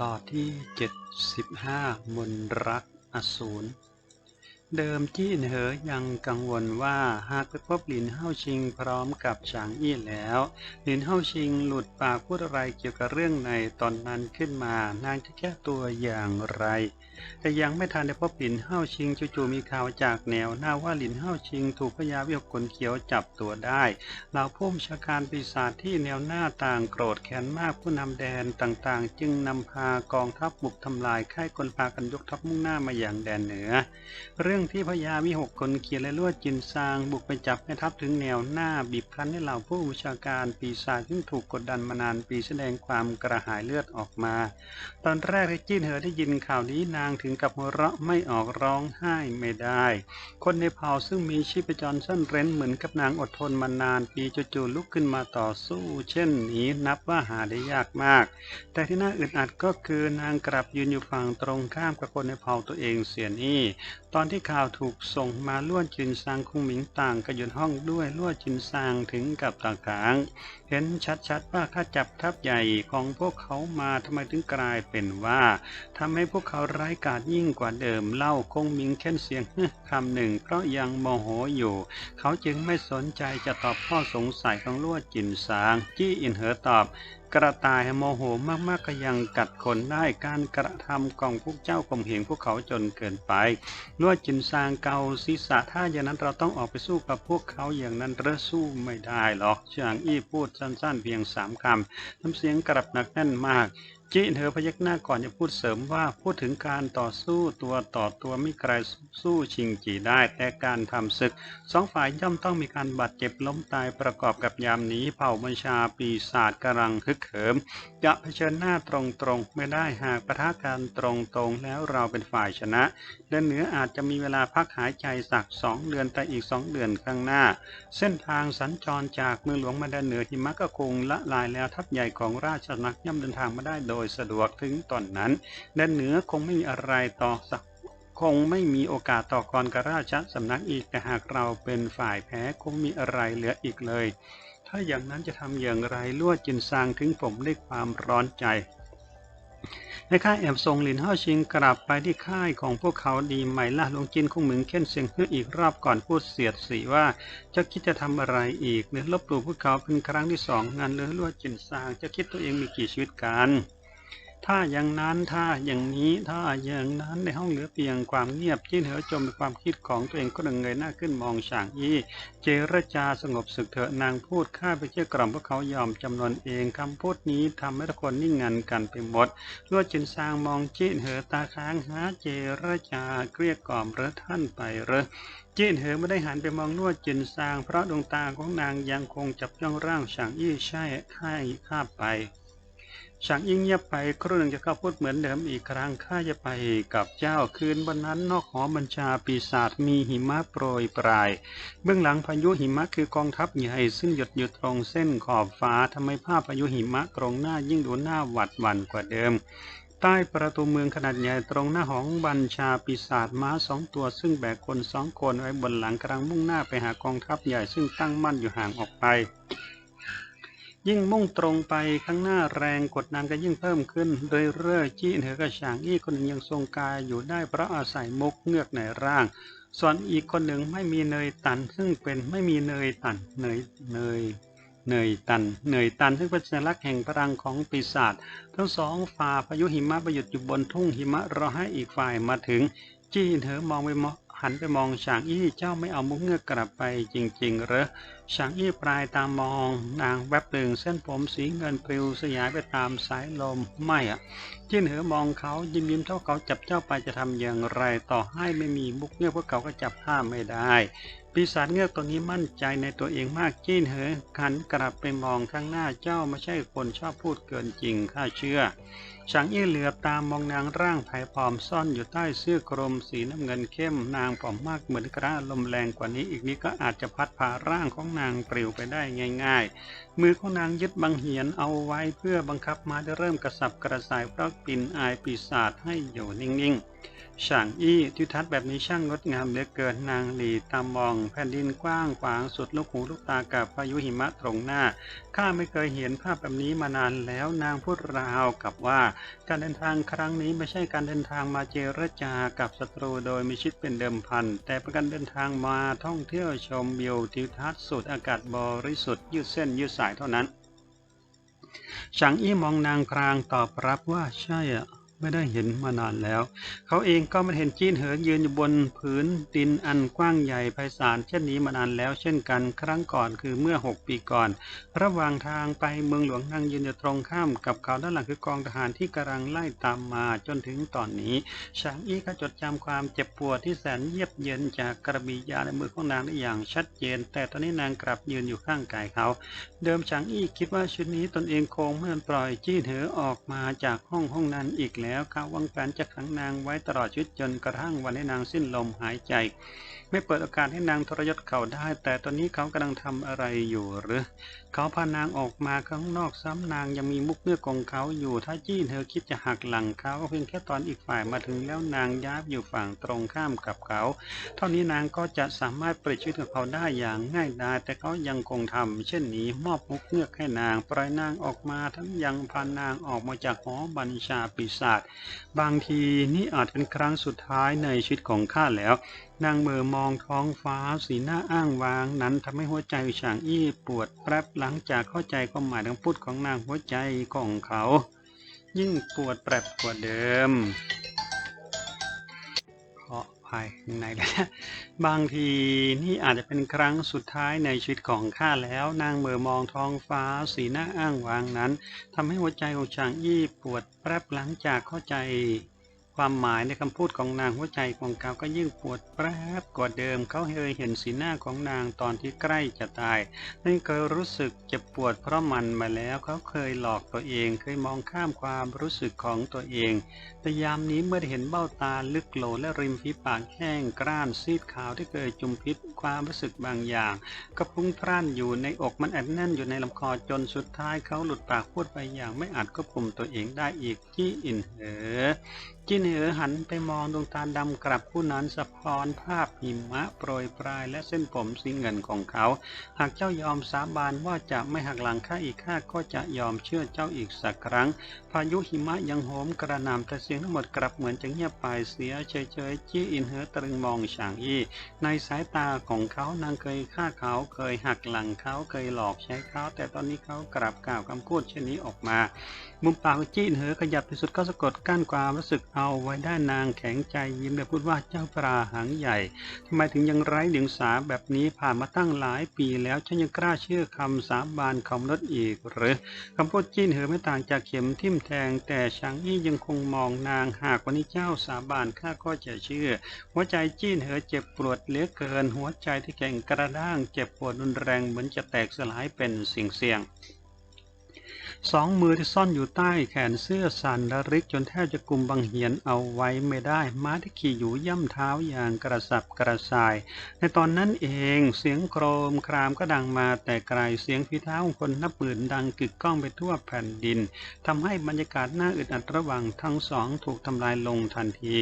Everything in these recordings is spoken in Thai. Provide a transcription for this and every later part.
ต่อที่ 75 มนรักอสูร เดิมจี้เหอยังกังวลว่าหากไปพบหลินเฮาชิงพร้อมกับฉางอี้แล้ว หลินเฮาชิงหลุดปากพูดอะไรเกี่ยวกับเรื่องในตอนนั้นขึ้นมานางจะแก้ตัวอย่างไร แต่ยังไม่ทันได้พบหลินเฮาชิงจู่ๆมีข่าวจากแนวหน้าว่าหลินเฮาชิงถูกพญาวิหกขนเขียวจับตัวได้เหล่าผู้บัญชาการปีศาจที่แนวหน้าต่างโกรธแค้นมากผู้นำแดนต่างๆ จึงนำพากองทัพบุกทำลายค่ายกลพากันยกทัพมุ่งหน้ามาอย่างแดนเหนือเรื่องื่องที่พญาวิหกคนเขียนและลวดจินซาง บุกไปจับแม่ทัพถึงแนวหน้าบีบคั้นให้เหล่าผู้บัญชาการปีศาจซึ่ถูกกดดันมานานปีแสดงความกระหายเลือดออกมา ตอนแรกที่จิ้นเหอได้ยินข่าวนี้นางถึงกับหัวเราะไม่ออกร้องไห้ไม่ได้ คนในเผ่าซึ่งมีชีพจรสั้นเร้นเหมือนกับนางอดทนมานานปีจู่ๆลุกขึ้นมาต่อสู้ เช่นนี้นับว่าหาได้ยากมาก แต่ที่น่าอึดอัดก็คือนางกลับยืนอยู่ฝั่งตรงข้ามกับคนในเผ่าตัวเองเสียนี่ตอนที่ข่าวถูกส่งมาล้วนจินซางคงหมิงต่างก็อยู่ห้องด้วยล้วนจินซางถึงกับต่างขาง เห็นชัดๆว่าข้าจับทัพใหญ่ของพวกเขามาทำไมถึงกลายเป็นว่าทำให้พวกเขาไร้กาจยิ่งกว่าเดิมเล่าคงหมิงแค่นเสียงคำหนึ่ง เพราะยังโมโหอยู่ เขาจึงไม่สนใจจะตอบข้อสงสัยของล้วนจินซาง จี้อินเหอตอบ กระต่ายโมโหมากๆก็ยังกัดคนได้การกระทำของพวกเจ้าข่มเหงพวกเขาจนเกินไปนวดจินซางเกาศีรษะถ้าอย่างนั้นเราต้องออกไปสู้กับพวกเขาอย่างนั้นเราสู้ไม่ได้หรอกจางอี้พูดสั้นๆ เพียงสามคำน้ำเสียงกรับหนักแน่นมาก จีเธอพยักหน้าก่อนจะพูดเสริมว่าพูดถึงการต่อสู้ตัวต่อตัวไม่ใครสู้ชิงจีได้ แต่การทำศึกสองฝ่ายย่อมต้องมีการบาดเจ็บล้มตายประกอบกับยามนี้เผ่าบัญชาปีศาจกำลังฮึกเหิม จะเผชิญหน้าตรงๆ ไม่ได้หากประทะกันตรงๆ แล้วเราเป็นฝ่ายชนะเดือนเหนืออาจจะมีเวลาพักหายใจสักสองเดือนแต่อีกสองเดือนข้างหน้า เส้นทางสัญจรจากเมืองหลวงมาแดนเหนือหิมะก็คงละลายแล้วทัพใหญ่ของราชนักย่อมเดินทางมาได้โดยสะดวกถึงตอนนั้นแดนเหนือคงไม่มีอะไรต่อสักคงไม่มีโอกาสต่อกรกับราชสำนักอีกแต่หากเราเป็นฝ่ายแพ้คงมีอะไรเหลืออีกเลย ถ้าอย่างนั้นจะทำอย่างไรลวดจินซางถึงผมด้วยความร้อนใจในค่ายแอบส่งหลินเฮาชิงกลับไปที่ค่ายของพวกเขาดีไหมล่ะลงจินคงเหมือนเค้นเสียงเฮืออีกรอบก่อนพูดเสียดสีว่าจะคิดจะทำอะไรอีกหรือลบหลู่พวกเขาเป็นครั้งที่สองงานเลือลวดจินซางจะคิดตัวเองมีกี่ชีวิตกัน ถ้าอย่างนั้นถ้าอย่างนี้ถ้าอย่างนั้นในห้องเหลือเพียงความเงียบที่เหือจมในความคิดของตัวเองก็ดึงเงยหน้าขึ้นมองฉางอี้เจรจาสงบศึกเถอะนางพูดข้าไปเชื่อกล่อมพวกเขายอมจำนวนเองคำพูดนี้ทำให้ทุกคนนิ่งงันกันไปหมดลวดจินซางมองจีนเหอตาค้างหาเจรจาเกลี้ยกล่อมเรอท่านไปเรอจีนเหอไม่ได้หันไปมองลวดจินซาง เพราะดวงตาของนางยังคงจับจ้องร่างฉางอี้ใช่ค่ายข้าไป ฉางยิ่งเงียบไปครู่หนึ่งจะเข้าพูดเหมือนเดิมอีกครั้งข้าจะไปกับเจ้าคืนวันนั้นนอกหอบัญชาปีศาจมีหิมะโปรยปลาย เบื้องหลังพายุหิมะคือกองทัพใหญ่ซึ่งหยดอยู่ตรงเส้นขอบฟ้าทำให้ภาพพายุหิมะตรงหน้ายิ่งดูหน้าหวัดหวั่นกว่าเดิม ใต้ประตูเมืองขนาดใหญ่ตรงหน้าหองบัญชาปีศาจม้าสองตัวซึ่งแบกคนสองคนไว้บนหลังกำลังมุ่งหน้าไปหากองทัพใหญ่ซึ่งตั้งมั่นอยู่ห่างออกไป ยิ่งมุ่งตรงไปข้างหน้าแรงกดดันก็ยิ่งเพิ่มขึ้นโดยเร่อจี้เหนือกระฉางอี้คนหนึ่งยังทรงกายอยู่ได้เพราะอาศัยมุกเงือกในร่าง ส่วนอีกคนหนึ่งไม่มีเนยตัน ซึ่งเป็นไม่มีเนยตันเนยเนยเนยตันเนยตันซึ่งเป็นสัญลักษณ์แห่งพลังของปีศาจทั้งสองฝ่าพายุหิมะประยุทธ์อยู่บนทุ่งหิมะรอให้อีกฝ่ายมาถึง จี้เหนือมองไปมองหันไปมองฉางอี้เจ้าไม่เอามุกเงือกกลับไปจริงๆเหรอ ฉางอี้ปลายตามมองนางแวบหนึ่งเส้นผมสีเงินปลิวสยายไปตามสายลมไม่อะจิ้นเหอมองเขายิ้มยิ้มเท่าเขาจับเจ้าไปจะทำอย่างไร ต่อให้ไม่มีมุกเนี่ยพวกเขาก็จับห้ามไม่ได้ ปีศาจเงือกตัวนี้มั่นใจในตัวเองมากจิ้นเหอหันกลับไปมองข้างหน้าเจ้าไม่ใช่คนชอบพูดเกินจริงข้าเชื่อฉางอี้เหลือบตามมองนางร่างไผ่ผอมซ่อนอยู่ใต้เสื้อกรมสีน้ำเงินเข้มนางผอมมากเหมือนกระลมแรงกว่านี้อีกนิดก็อาจจะพัดพาร่างของนางปลิวไปได้ง่าย ๆ มือของนางยึดบังเหียนเอาไว้เพื่อบังคับมาได้เริ่มกระสับกระส่ายเพราะกลิ่นอายปีศาจให้อยู่นิ่งๆ ฉางอี้ทิวทัศน์แบบนี้ช่างงดงามเหลือเกินนางหลีตามอง แผ่นดินกว้างขวางสุดลูกหูลูกตากับพายุหิมะตรงหน้า ข้าไม่เคยเห็นภาพแบบนี้มานานแล้วนางพูดราวกับว่า การเดินทางครั้งนี้ไม่ใช่การเดินทางมาเจรจากับศัตรูโดยมีชิดเป็นเดิมพัน แต่เป็นการเดินทางมาท่องเที่ยวชมวิวทิวทัศน์สูดอากาศบริสุทธิ์ยืดเส้นยืดสายเท่านั้นฉางอี้มองนางพรางตอบรับว่าใช่อะ ไม่ได้เห็นมานานแล้ว เขาเองก็ไม่เห็นจีนเหินยืนอยู่บนผืนดินอันกว้างใหญ่ไพศาลเช่นนี้มานานแล้ว เช่นกันครั้งก่อนคือเมื่อหกปีก่อน ระหว่างทางไปเมืองหลวงนั่งยืนอยู่ตรงข้ามกับเขาด้านหลังคือกองทหารที่กำลังไล่ตามมาจนถึงตอนนี้ฉางอี้ก็จดจำความเจ็บปวดที่แสนเยียบเย็นจากกระบี่ยาในมือของนางได้อย่างชัดเจน แต่ตอนนี้นางกลับยืนอยู่ข้างกายเขา เดิมฉางอี้คิดว่าชุดนี้ตนเองคงไม่ปล่อยจี้เหอออกมาจากห้องห้องนั้นอีกแล้วข้าวังแผนจะขังนางไว้ตลอดชีวิตจนกระทั่งวันให้นางสิ้นลมหายใจ ไม่เปิดโอกาสให้นางทรยศเขาได้ แต่ตอนนี้เขากำลังทำอะไรอยู่หรือ เขาพานางออกมาข้างนอกซ้ำนางยังมีมุกเมื่อกองเขาอยู่ ถ้าจี้เธอคิดจะหักหลังเขาก็เพียงแค่ตอนอีกฝ่ายมาถึงแล้วนางย้ายอยู่ฝั่งตรงข้ามกับเขา เท่านี้นางก็จะสามารถปลิดชีวิตของเขาได้อย่างง่ายดายแต่เขายังคงทำเช่นนี้มอบมุกเงือกให้นางปล่อยนางออกมาทั้งยังพานางออกมาจากหอบัญชาปีศาจบางทีนี่อาจเป็นครั้งสุดท้ายในชีวิตของข้าแล้วนางเมื่อมองท้องฟ้าสีหน้าอ้างว้างนั้นทำให้หัวใจฉางอี้ปวดแป๊บหลังจากเข้าใจความหมายของพูดของนางหัวใจของเขา ยิ่งปวดแปรบกว่าเดิมขอภายในแล้วบางทีนี่อาจจะเป็นครั้งสุดท้ายในชีวิตของข้าแล้วนางเมื่อมองท้องฟ้าสีหน้าอ้างว้างนั้นทำให้หัวใจของฉางอี้ปวดแป๊บหลังจากเข้าใจ ความหมายในคำพูดของนางหัวใจของเขาก็ยิ่งปวดแปรบกว่าเดิม เขาเคยเห็นสีหน้าของนางตอนที่ใกล้จะตายนั่นเคยรู้สึกเจ็บปวดเพราะมันมาแล้วเขาเคยหลอกตัวเอง เคยมองข้ามความรู้สึกของตัวเอง แต่ยามนี้เมื่อเห็นเบ้าตาลึกโหลและริมฝีปากแห้งกร้านซีดขาวที่เคยจุมพิษความรู้สึกบางอย่าง ก็พุ่งพร่านอยู่ในอกมันแอบแน่นอยู่ในลำคอจนสุดท้ายเขาหลุดปากพูดไปอย่างไม่อาจควบคุมตัวเองได้อีกจี้อินเหอ จินเหอหันไปมองดวงตาดำกลับผู้นั้นสะพรภาพหิมะโปรยปลายและเส้นผมสีเงินของเขา หากเจ้ายอมสาบานว่าจะไม่หักหลังข้าอีกข้าก็จะยอมเชื่อเจ้าอีกสักครั้ง พายุหิมะยังโหมกระหน่ำแต่เสียงทั้งหมดกลับเหมือนจะเงียบไปเสียเฉยๆจี้อินเหอตรึงมองฉางอี้ในสายตาของเขานางเคยฆ่าเขาเคยหักหลังเขาเคยหลอกใช้เขาแต่ตอนนี้เขากลับกล่าวคำพูดเช่นนี้ออกมามุมปากจี้อินเหอขยับที่สุดก็สะกดกั้นความรู้สึกเอาไว้ได้นางแข็งใจยิ้มและพูดว่าเจ้าปลาหางใหญ่ทำไมถึงยังไร้เดียงสาแบบนี้ผ่านมาตั้งหลายปีแล้วฉันยังกล้าเชื่อคำสาบานของมนุษย์อีก หรือคำพูดจี้นเหอไม่ต่างจากเข็มทิ่มแทง แต่ชางอี้ยังคงมองนางหากวันนี้เจ้าสาบานข้าก็จะเชื่อ หัวใจจี้นเหอเจ็บปวดเหลือเกินหัวใจที่แข็งกระด้างเจ็บปวดรุนแรงเหมือนจะแตกสลายเป็นสิ่งเสี่ยง สองมือที่ซ่อนอยู่ใต้แขนเสื้อสั่นระริกจนแทบจะกุมบังเหียนเอาไว้ไม่ได้ ม้าที่ขี่อยู่ย่ำเท้าอย่างกระสับกระส่าย ในตอนนั้นเองเสียงโครมครามก็ดังมาแต่ไกลเสียงฝีเท้าของคนนับหมื่นดังกึกก้องไปทั่วแผ่นดินทำให้บรรยากาศน่าอึดอัดระหว่างทั้งสองถูกทำลายลงทันที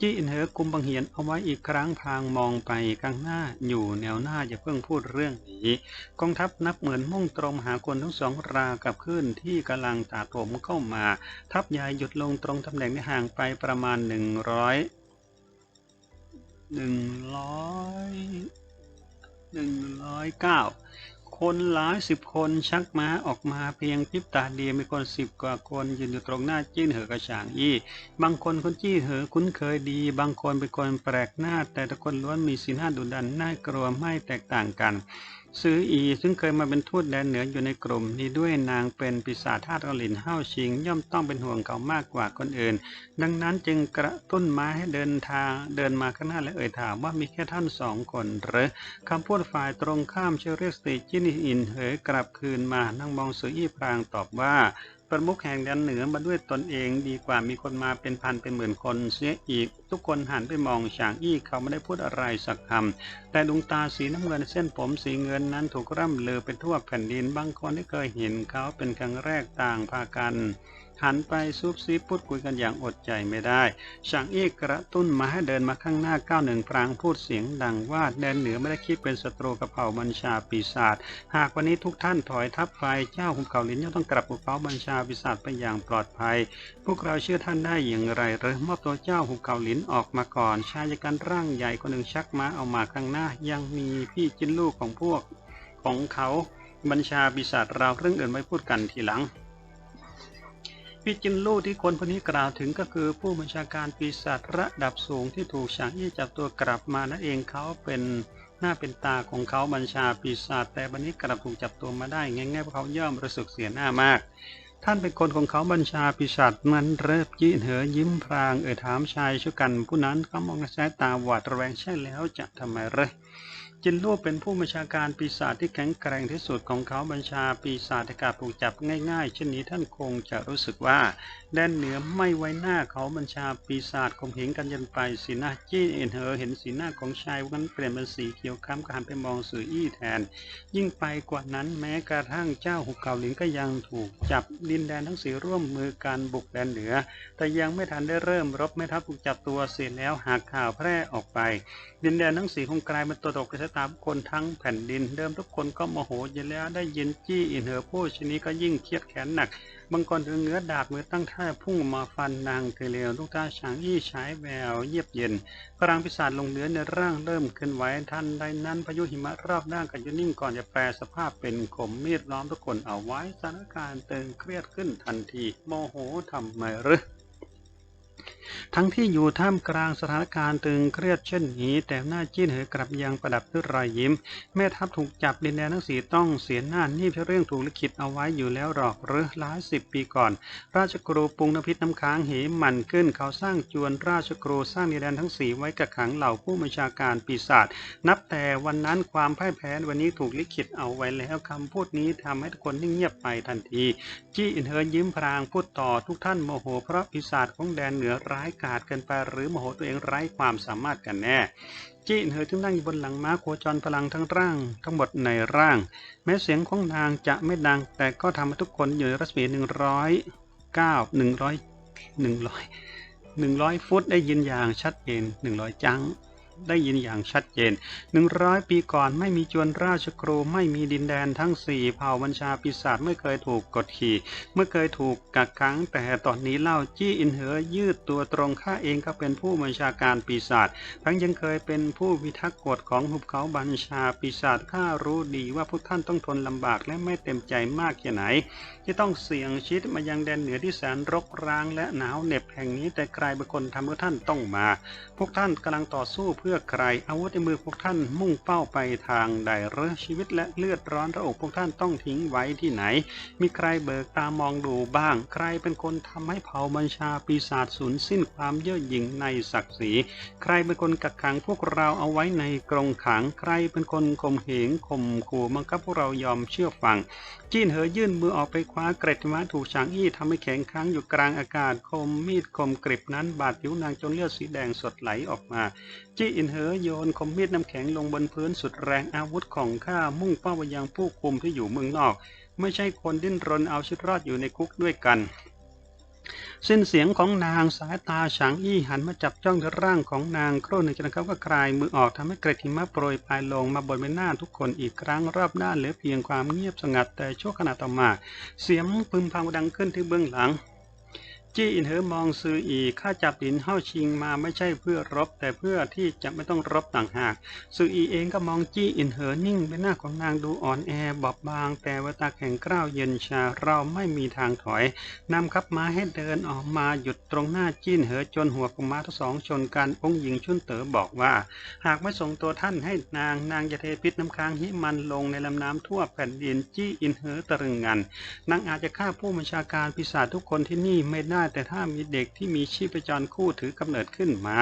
จี้อินเหอกุมบังเหียนเอาไว้อีกครั้งพางมองไปข้างหน้าอยู่แนวหน้าอย่าเพิ่งพูดเรื่องนี้ กองทัพนับเหมือนมุ่งตรงหาคนทั้งสองรากับขึ้นที่กำลังตาโถมเข้ามา ทัพใหญ่หยุดลงตรงตำแหน่งที่ห่างไปประมาณหนึ่งร้อยหนึ่งร้อยหนึ่งร้อยเก้า คนหลายสิบคนชักม้าออกมาเพียงพริบตาเดียวมีคนสิบกว่าคนยืนอยู่ตรงหน้าจิ้นเหอกระฉางอี้ บางคนคนจี้เหอคุ้นเคยดี บางคนเป็นคนแปลกหน้า แต่ทุกคนล้วนมีสีหน้าดุดันน่ากลัวไม่แตกต่างกัน ซื้ออีซึ่งเคยมาเป็นทูตแดนเหนืออยู่ในกลุ่ม นี้ด้วยนางเป็นปีศาจธาตุหลินเฮาชิง ย่อมต้องเป็นห่วงเขามากกว่าคนอื่น ดังนั้นจึงกระตุ้นม้าให้เดินทางเดินมาข้างหน้าและเอ่ยถามว่ามีแค่ท่านสองคนหรือคำพูดฝ่ายตรงข้ามเชื่อเรียกสติจินอินเหยกลับคืนมานั่งมองซืออีพรางตอบว่า ประมุขแห่งแดนเหนือมาด้วยตนเองดีกว่ามีคนมาเป็นพันเป็นหมื่นคนเสียอีก ทุกคนหันไปมองฉางอี้เขาไม่ได้พูดอะไรสักคำแต่ดวงตาสีน้ำเงินเส้นผมสีเงินนั้นถูกร่ำลือไปทั่วแผ่นดินบางคนที่เคยเห็นเขาเป็นครั้งแรกต่างพากัน หันไปซุบซิบพูดคุยกันอย่างอดใจไม่ได้ฉางอี้กระตุ้นมาให้เดินมาข้างหน้าก้าวหนึ่งพรางพูดเสียงดังว่าแดนเหนือไม่ได้คิดเป็นศัตรูกับเผ่าบัญชาปีศาจหากวันนี้ทุกท่านถอยทัพไปเจ้าหุบเขาลินย่อมต้องกลับหุบเขาบัญชาปีศาจไปอย่างปลอดภัย พวกเราเชื่อท่านได้อย่างไรหรือมอบตัวเจ้าหุบเขาลินออกมาก่อน ชายกันร่างใหญ่คนหนึ่งชักม้าเอามาข้างหน้า ยังมีพี่จิ้นลูกของพวกของเขาบัญชาปีศาจเราเรื่องอื่นไว้พูดกันทีหลัง พี่จินลู่ที่คนคนนี้กล่าวถึงก็คือผู้บัญชาการปีศาจระดับสูงที่ถูกฉางอี้จับตัวกลับมานั่นเองเขาเป็นหน้าเป็นตาของเขาบัญชาปีศาจแต่บันนี้กลับถูกจับตัวมาได้ง่ายๆเพราะเขาย่อมรู้สึกเสียหน้ามาก ท่านเป็นคนของเขาบัญชาปีศาจมันเริ่มยิ้เหอยิ้มพรางเอ่ยถามชายชุกัน ผู้นั้นเขามองในสายตาหวาดระแวงใช่แล้วจะทำไมเรย จินลู่เป็นผู้บัญชาการปีศาจที่แข็งแกร่งที่สุดของเขาบัญชาปีศาจในการถูกจับง่ายๆเช่นนี้ท่านคงจะรู้สึกว่าแดนเหนือไม่ไว้หน้าเขาบัญชาปีศาจคงเห็นกันยันไปสีหน้าจี้เอ็นเหอเห็นสีหน้าของชายวันเปลี่ยนเป็นสีเขียวคล้ำก็หันไปมองสื่ออี้แทน ยิ่งไปกว่านั้นแม้กระทั่งเจ้าหุบเขาหลินก็ยังถูกจับดินแดนทั้งสีร่วมมือการบุกแดนเหนือ แต่ยังไม่ทันได้เริ่มรบแม่ทัพถูกจับตัวเสร็จแล้วหากข่าวแพร่ออกไป ดินแดนทั้งสีคงกลายเป็นตัวตกกระสายตาผู้คนทั้งแผ่นดิน เดิมทุกคนก็โมโหอยู่แล้วได้ยินจี้อินเหอผู้ชนี้ก็ยิ่งเครียดแค้นหนัก บางคนถึงเงื้อดาบมือตั้งท่าพุ่งมาฟันนางเทเลวลูกตาฉางอี้ฉายแววเยียบเย็นพลังปีศาจลงเหนือในร่างเริ่มขึ้นไหวทันใดนั้นพายุหิมะรอบด้านก็จะนิ่งก่อนจะแปลสภาพเป็นขมมีดล้อมทุกคนเอาไว้สถานการณ์ตึงเครียดขึ้นทันที โมโหทำไมหรือ ทั้งที่อยู่ท่ามกลางสถานการณ์ตึงเครียดเช่นนี้ แต่หน้าจิ้นเหอกลับยังประดับด้วยรอยยิ้ม แม่ทัพถูกจับดินแดนทั้งสีต้องเสียหน้านี่เป็นเรื่องถูกลิขิตเอาไว้อยู่แล้วหรอกหรือหลายสิบปีก่อน ราชครูปรุงน้ำพิษน้ำค้างเหมมันขึ้น เขาสร้างจวนราชครูสร้างดินแดนทั้งสีไว้กักขังเหล่าผู้บัญชาการปีศาจนับแต่วันนั้นความพ่ายแพ้วันนี้ถูกลิขิตเอาไว้แล้วคำพูดนี้ทำให้ทุกคนนิ่งเงียบไปทันที จี้อินเฮอยิ้มพรางพูดต่อทุกท่านโมโหเพราะปีศาจของแดนเหนือือร้ายกาจเกินไปหรือโมโหตัวเองไร้ความสามารถกันแน่จี้อินเฮอจึงนั่งอยู่บนหลังม้าโคจรพลังทั้งร่าง ทั้งหมดในร่าง แม้เสียงของนางจะไม่ดัง แต่ก็ทำให้ทุกคนอยู่ในรัศมีหนึ่งร้อยเก้าหนึ่งร้อยหนึ่งร้อยหนึ่งร้อยฟุตได้ยินอย่างชัดเจนหนึ่งร้อยจัง ได้ยินอย่างชัดเจนหนึ่งร้อยปีก่อนไม่มีจวนราชครูไม่มีดินแดนทั้งสี่เผ่าบัญชาปีศาจไม่เคยถูกกดขี่ เมื่อเคยถูกกักขัง แต่ตอนนี้เล่าจี้อินเหอยืดตัวตรงข้าเองก็เป็นผู้บัญชาการปีศาจทั้งยังเคยเป็นผู้พิทักษ์กฎของหุบเขาบัญชาปีศาจข้ารู้ดีว่าพวกท่านต้องทนลำบากและไม่เต็มใจมากแค่ไหน ที่ต้องเสี่ยงชีวิตมายังแดนเหนือที่แสนรกร้างและหนาวเหน็บแห่งนี้แต่ใครเป็นคนทำให้ท่านต้องมา พวกท่านกำลังต่อสู้เพื่อื่อใครอาวุธในมือพวกท่านมุ่งเป้าไปทางใดหรือชีวิตและเลือดร้อนระอกพวกท่านต้องทิ้งไว้ที่ไหน มีใครเบิกตามองดูบ้าง ใครเป็นคนทำให้เผ่าบัญชาปีศาจสูญสิ้นความเย่อหยิ่งในศักดิ์ศรีใครเป็นคนกักขังพวกเราเอาไว้ในกรงขังใครเป็นคนข่มเหงข่มขู่บังคับพวกเรายอมเชื่อฟังจีนเหอยื่นมือออกไปคว้าเกร็ดม้าถูกฉางอี้ทำให้แข็งค้างอยู่กลางอากาศคมมีดคมกริบนั้นบาดผิวนางจนเลือดสีแดงสดไหลออกมา จี้อินเหอโยนคมมีดน้ำแข็งลงบนพื้นสุดแรงอาวุธของข้ามุ่งเป้าไปยังผู้คุมที่อยู่เมืองนอก ไม่ใช่คนดิ้นรนเอาชีวิตรอดอยู่ในคุกด้วยกันสิ้นเสียงของนางสายตาฉางอี้หันมาจับจ้องที่ร่างของนางครู่หนึ่งจนเขาก็คลายมือออกทำให้เกร็ดหิมะโปรยปลายลงมาบนใบหน้าทุกคนอีกครั้งรอบด้านเหลือเพียงความเงียบสงัดแต่ชั่วขณะต่อมา เสียงพึมพำดังขึ้นที่เบื้องหลัง จี้อินเหอมองซืออีข้าจับดินเฮ้าชิงมาไม่ใช่เพื่อรบ แต่เพื่อที่จะไม่ต้องรบต่างหากซืออีเองก็มองจี้อินเหอนิ่งใบหน้าของนางดูอ่อนแอบอบบาง แต่วตาแข็งกร้าวเย็นชาเราไม่มีทางถอยนำขับม้าให้เดินออกมาหยุดตรงหน้าจี้อินเหอจนหัวของม้าทั้งสองชนกันองค์หญิงชุนเต๋อบอกว่า หากไม่ส่งตัวท่านให้นางนางจะเทพิษน้ำค้างหิมันลงในลำน้ำทั่วแผ่นดินจี้อินเหอตรึงงันนางอาจจะฆ่าผู้บัญชาการปีศาจทุกคนที่นี่ไม่ได้แต่ถ้ามีเด็กที่มีชีพจรคู่ถือกำเนิดขึ้นมา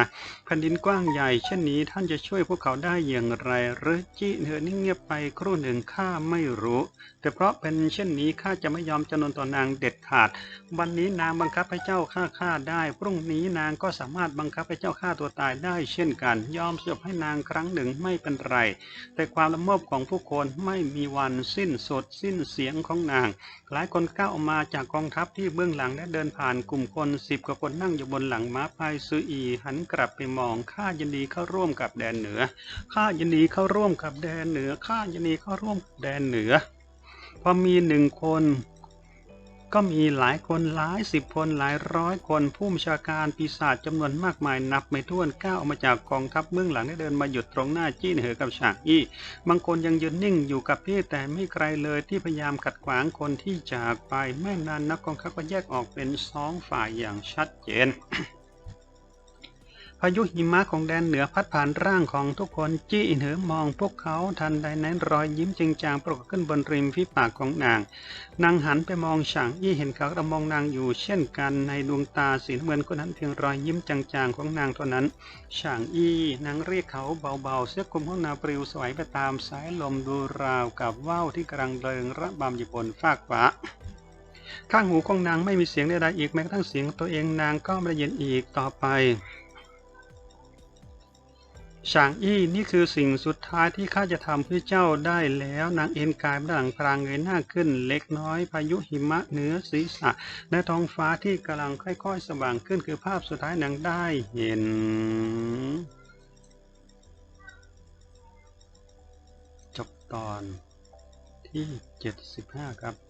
แผ่นดินกว้างใหญ่เช่นนี้ท่านจะช่วยพวกเขาได้อย่างไรหรือจี้เธอนิ่งเงียบไปครู่หนึ่งข้าไม่รู้ แต่เพราะเป็นเช่นนี้ข้าจะไม่ยอมจำนนต่อนางเด็ดขาด วันนี้นางบังคับให้เจ้าฆ่าข้าได้พรุ่งนี้นางก็สามารถบังคับให้เจ้าฆ่าตัวตายได้เช่นกัน ยอมสยบให้นางครั้งหนึ่งไม่เป็นไร แต่ความละโมบของผู้คนไม่มีวันสิ้นสดสิ้นเสียงของนาง หลายคนก้าวออกมาจากกองทัพที่เบื้องหลังและเดินผ่านกลุ่มคนสิบกว่าคนนั่งอยู่บนหลังม้าพายซืออี หันกลับไปมองข้ายินดีเข้าร่วมกับแดนเหนือข้ายินดีเข้าร่วมกับแดนเหนือข้ายินดีเข้าร่วมแดนเหนือพอมีหนึ่งคน ก็มีหลายคนหลายสิบคนหลายร้อยคนผู้บัญชาการปีศาจจำนวนมากมายนับไม่ถ้วนก้าวออกมาจากกองทัพเบื้องหลังได้เดินมาหยุดตรงหน้าจี้นเหอกับฉากอี้บางคนยังยืนนิ่งอยู่กับพี่แต่ไม่ไกลเลยที่พยายามขัดขวางคนที่จากไปไม่นานนักกองทัพก็แยกออกเป็นสองฝ่ายอย่างชัดเจน พายุหิมะของแดนเหนือพัดผ่านร่างของทุกคนจี้อินเหอมองพวกเขาทันใดนั้นรอยยิ้มจริงจางปรากฏขึ้นบนริมฝีปากของนาง นางหันไปมองฉางอี้เห็นเขากำลังมองนางอยู่เช่นกันในดวงตาสีน้ำเงินคนนั้นเพียงรอยยิ้มจางๆของนางเท่านั้นฉางอี้นางเรียกเขาเบาๆ เสื้อคลุมของนางปลิวสวยไปตามสายลมดูราวกับว่าวที่กำลังเริงระบำอยู่บนฟากฟ้าข้างหูของนางไม่มีเสียงใดๆอีกแม้กระทั่งเสียงตัวเองนางก็ไม่ได้ยินอีกต่อไป ฉางอี้นี่คือสิ่งสุดท้ายที่ข้าจะทำเพื่อเจ้าได้แล้ว นางเอ็นกายด้านหลังพรางเงยหน้าขึ้น เล็กน้อย พายุหิมะเหนือศีรษะ และท้องฟ้าที่กำลังค่อยๆ สว่างขึ้นคือภาพสุดท้ายนางได้เห็น จบตอนที่ 75 ครับ